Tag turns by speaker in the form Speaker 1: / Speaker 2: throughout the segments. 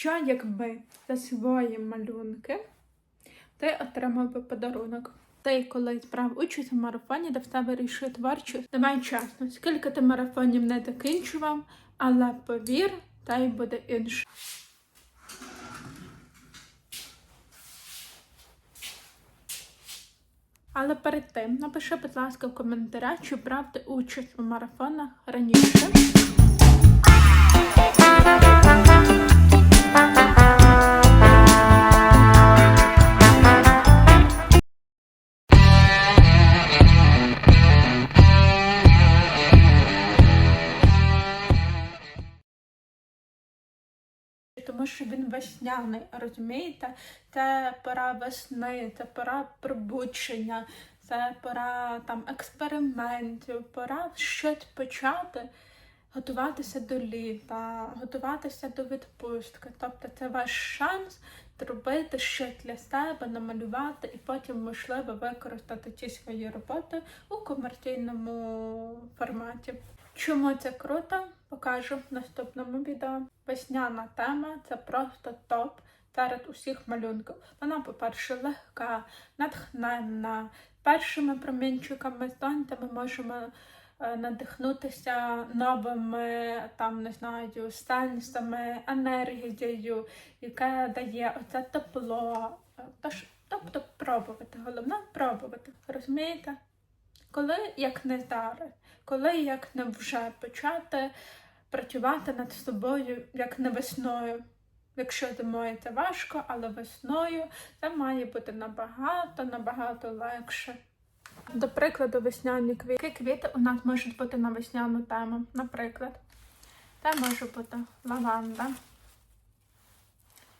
Speaker 1: Що якби за свої малюнки ти отримав би подарунок? Ти колись брав участь у марафоні, де в тебе рішує творчість. Давай чесно, скільки ти марафонів не закінчував, але повір, та й буде інше. Але перед тим напиши, будь ласка, в коментарях, чи брав ти участь у марафонах раніше. Що він весняний, розумієте? Це пора весни, це пора пробудження, це пора там експериментів, пора щось почати, готуватися до літа, готуватися до відпустки. Тобто це ваш шанс зробити щось для себе, намалювати і потім, можливо, використати ті свої роботи у комерційному форматі. Чому це круто? Покажу в наступному відео. Весняна тема це просто топ серед усіх малюнків. Вона, по-перше, легка, натхненна. Першими промінчиками сонця ми можемо е, надихнутися новими, там не знаю, сенсами, енергією, яке дає оце тепло. Тож, тобто пробувати. Головне пробувати. Розумієте? Коли як не зараз, коли як не вже почати працювати над собою як не весною. Якщо зимою це важко, але весною це має бути набагато, набагато легше. До прикладу, весняні квіти. Які квіти у нас можуть бути на весняну тему. Наприклад, це може бути лаванда,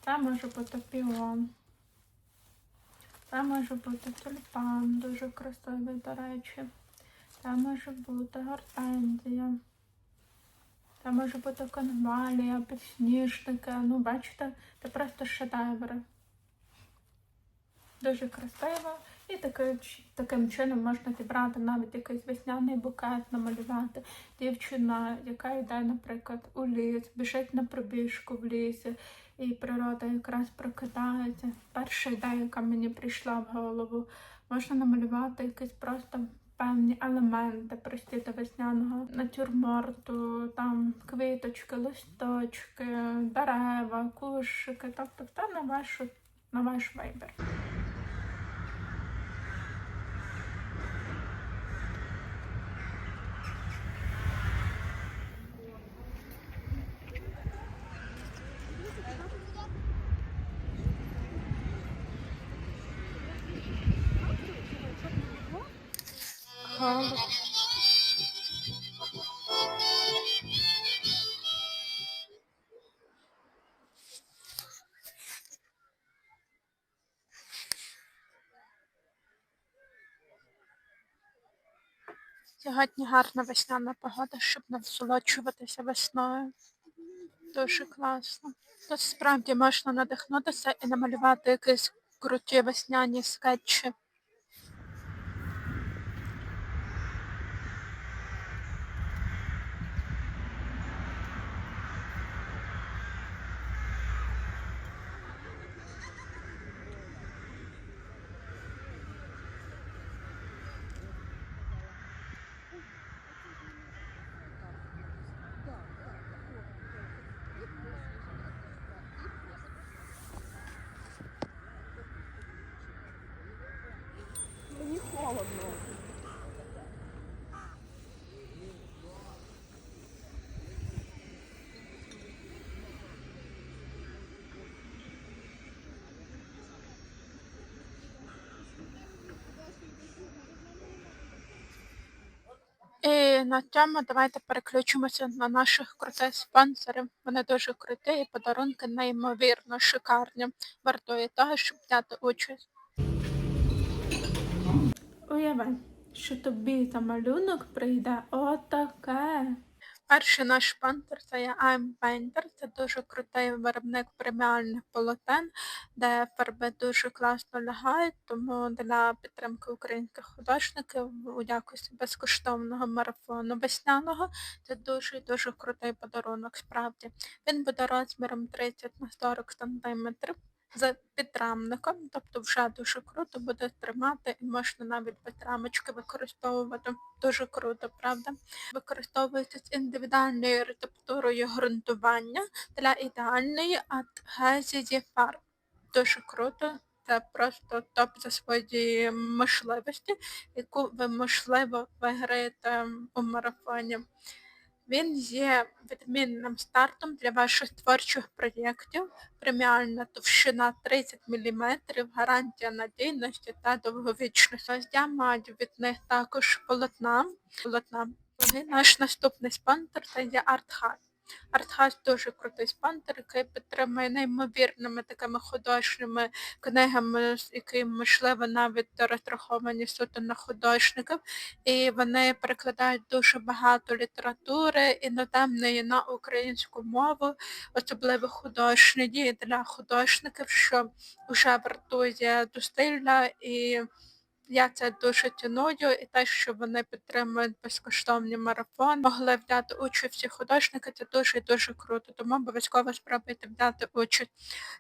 Speaker 1: це може бути піон, це може бути тюльпан, дуже красивий, до речі. Це може бути гортензія. Це може бути конвалія, підсніжники. Ну, бачите, це просто шедеври. Дуже красиво. І таки- таким чином можна зібрати навіть якийсь весняний букет, намалювати. Дівчина, яка йде, наприклад, у ліс, біжить на пробіжку в лісі, і природа якраз прокидається. Перша ідея, яка мені прийшла в голову, можна намалювати якісь просто певні елементи прості до весняного натюрморту, там квіточки, листочки, дерева, кушики, тобто все на вашу на ваш вибір. Сьогодні гарна весняна погода, щоб насолоджуватися весною. Дуже класно. Тут справді можна надихнутися і намалювати якісь круті весняні скетчі.
Speaker 2: Мені холодно.
Speaker 1: І на цьому давайте переключимося на наших крутих спонсорів. Вони дуже круті і подарунки неймовірно шикарні. Вартує того, щоб взяти участь. Уяви, що тобі за малюнок прийде отаке. Перший наш спонсор це є I'm Painter. Це дуже крутий виробник преміальних полотен, де фарби дуже класно лягають. Тому для підтримки українських художників у якості безкоштовного марафону весняного це дуже дуже крутий подарунок. Справді він буде розміром 30 на 40 сантиметрів з підрамником, тобто вже дуже круто буде тримати і можна навіть без рамочки використовувати. Дуже круто, правда? Використовується з індивідуальною рецептурою ґрунтування для ідеальної адгезії фарб. Дуже круто. Це просто топ за свої можливості, яку ви, можливо, виграєте у марафоні. Він є відмінним стартом для ваших творчих проєктів. Преміальна товщина 30 мм, гарантія надійності та довговічності. Я маю від них також полотна. полотна. Наш наступний спонсор це є Артхат. Артхат дуже крутий спонсор, який підтримує неймовірними такими художніми книгами, які, можливо, навіть розраховані суто на художників. І вони перекладають дуже багато літератури іноземної на українську мову, особливо художньої для художників, що вже вартує зусилля і я це дуже ціную, і те, що вони підтримують безкоштовні марафони, могли взяти участь всі художники, це дуже і дуже круто, тому обов'язково спробуйте взяти участь.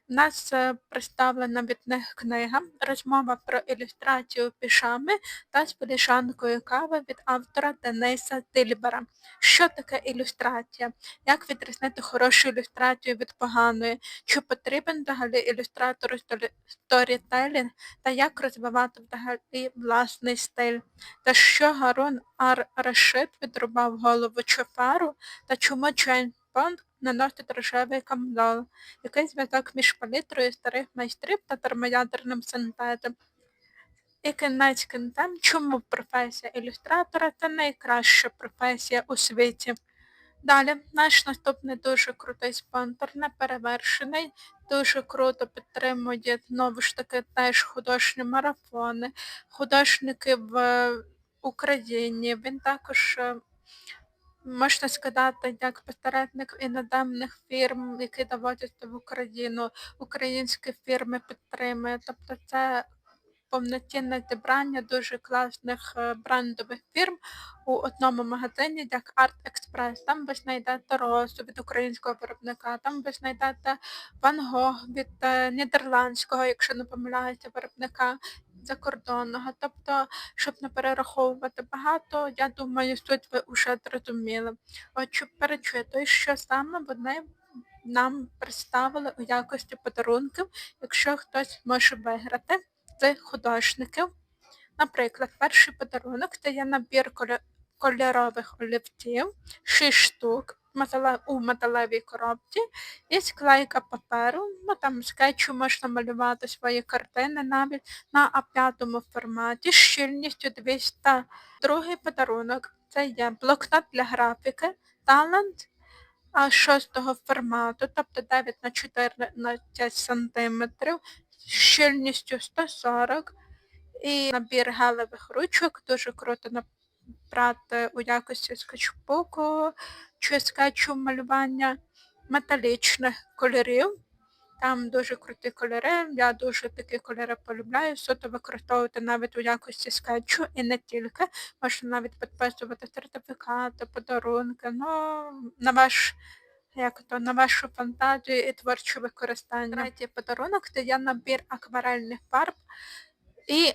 Speaker 1: У нас е, представлена від них книга Розмова про ілюстрацію пішами та з полішанкою кави від автора Дениса Тильбера. Що таке ілюстрація? Як відрізнити хорошу ілюстрацію від поганої? Чи потрібен взагалі ілюстратору сторітелінг та як розвивати взагалі власний стиль? Та що Гарун Ар Рашид відрубав голову Чофару та чому Джейн Бонд наносить рожевий камдал? Який зв'язок між палітрою старих майстрів та термоядерним синтетом? І кінець кінцем, чому професія ілюстратора це найкраща професія у світі? Далі, наш наступний дуже крутий спонсор, неперевершений, дуже круто підтримує знову ж таки теж художні марафони, художники в Україні. Він також, е, можна сказати, як посередник іноземних фірм, які доводяться в Україну, українські фірми підтримує. Тобто це повноцінне зібрання дуже класних е, брендових фірм у одному магазині, як Art Express. Там ви знайдете розу від українського виробника, там ви знайдете Ван Гог від е, нідерландського, якщо не помиляюся, виробника закордонного. Тобто, щоб не перераховувати багато, я думаю, суть ви вже зрозуміли. От щоб перечитую, що саме вони нам представили у якості подарунків, якщо хтось може виграти з художників. Наприклад, перший подарунок це є набір кольорових олівців, 6 штук у металевій коробці і склейка паперу. Ну, там скетчу можна малювати свої картини навіть на А5 форматі з щільністю 200. Другий подарунок це є блокнот для графіки, талант а, шостого формату, тобто 9 на 14 см, щільністю 140 і набір гелевих ручок, дуже круто набрати у якості скетчбуку чи скетчу малювання металічних кольорів. Там дуже круті кольори, я дуже такі кольори полюбляю, суто використовувати навіть у якості скетчу і не тільки. Можна навіть підписувати сертифікати, подарунки, ну, на ваш як то на вашу фантазію і творче використання. Третій подарунок це є набір акварельних фарб і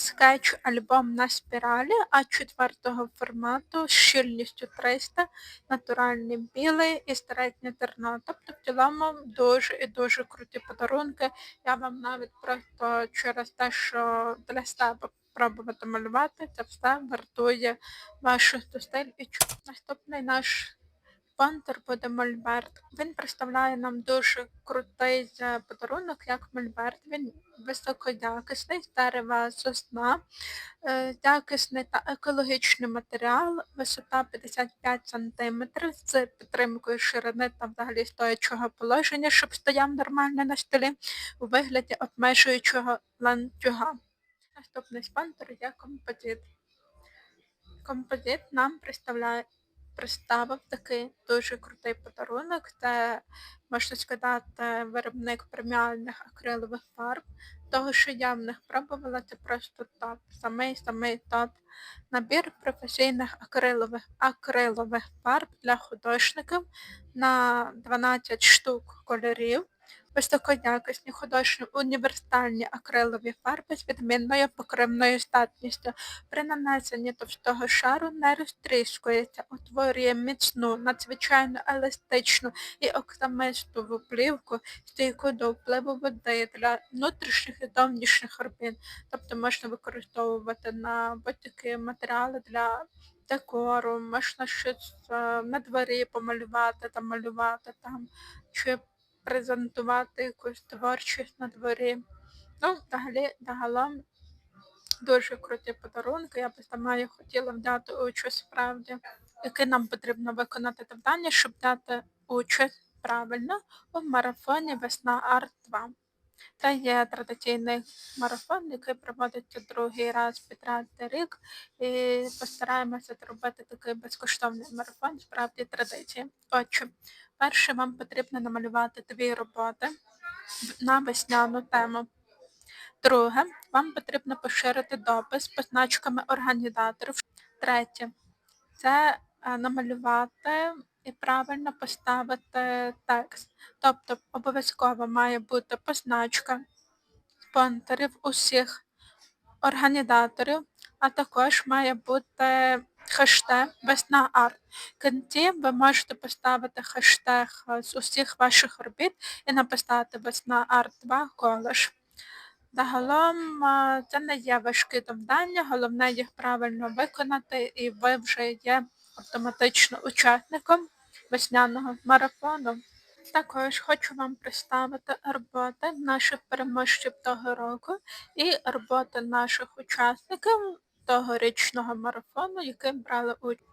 Speaker 1: скетч альбом на спіралі А4 формату з щільністю 300, натуральний білий і середнє зерно. Тобто в цілому дуже і дуже круті подарунки. Я вам навіть просто через те, що для себе пробувати малювати, це все вартує ваших зусиль і чу. Наступний наш спонсор буде Мольберт. Він представляє нам дуже крутий е, подарунок, як Мольберт. Він високоякісний, з дерева сосна, е, якісний та екологічний матеріал, висота 55 см з підтримкою ширини та взагалі стоячого положення, щоб стояв нормально на столі у вигляді обмежуючого ланцюга. Наступний спонсор є композит. Композит нам представляє представив такий дуже крутий подарунок. Це можна сказати виробник преміальних акрилових фарб. Того, що я в них пробувала, це просто топ. Самий самий топ. Набір професійних акрилових акрилових фарб для художників на 12 штук кольорів. Високоякісні художні універсальні акрилові фарби з відмінною покривною здатністю. При нанесенні товстого шару не розтріскується, утворює міцну, надзвичайно еластичну і оксамистову плівку, стійку до впливу води для внутрішніх і зовнішніх робіт. Тобто можна використовувати на будь-які матеріали для декору, можна щось е, на дворі помалювати, там малювати там, чи презентувати якусь творчість на дворі. Ну, взагалі, загалом дуже круті подарунки. Я б сама їх хотіла взяти участь справді. Яке нам потрібно виконати завдання, щоб дати участь правильно у марафоні Весна Арт 2. Це є традиційний марафон, який проводиться другий раз підряд за рік, і постараємося зробити такий безкоштовний марафон, справді традиції. Отже, перше вам потрібно намалювати дві роботи на весняну тему. Друге, вам потрібно поширити допис позначками організаторів. Третє, це е, намалювати і правильно поставити текст. Тобто обов'язково має бути позначка спонсорів усіх організаторів, а також має бути хештег Весна Арт. В кінці ви можете поставити хештег з усіх ваших робіт і написати Весна Арт 2 коледж. Загалом це не є важкі завдання, головне їх правильно виконати, і ви вже є автоматично учасником весняного марафону. Також хочу вам представити роботи наших переможців того року і роботи наших учасників тогорічного марафону, який брали участь.